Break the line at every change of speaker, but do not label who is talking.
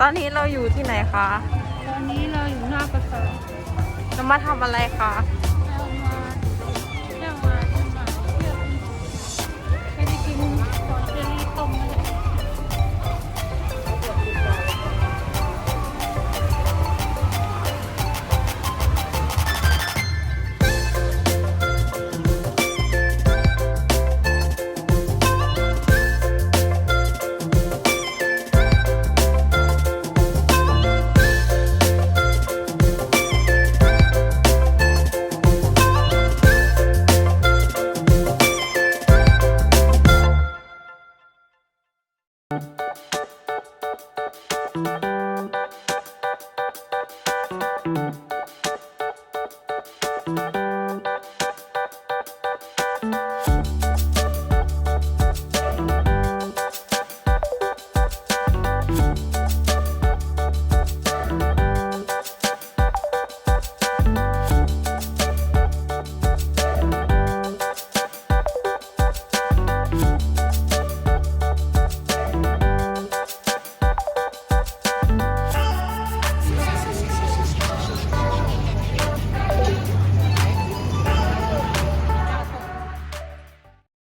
ตอนนี้เราอยู่ที่ไหนคะ
ตอนนี้เราอยู่หน้าปราสาท
เรามาทำอะไรคะ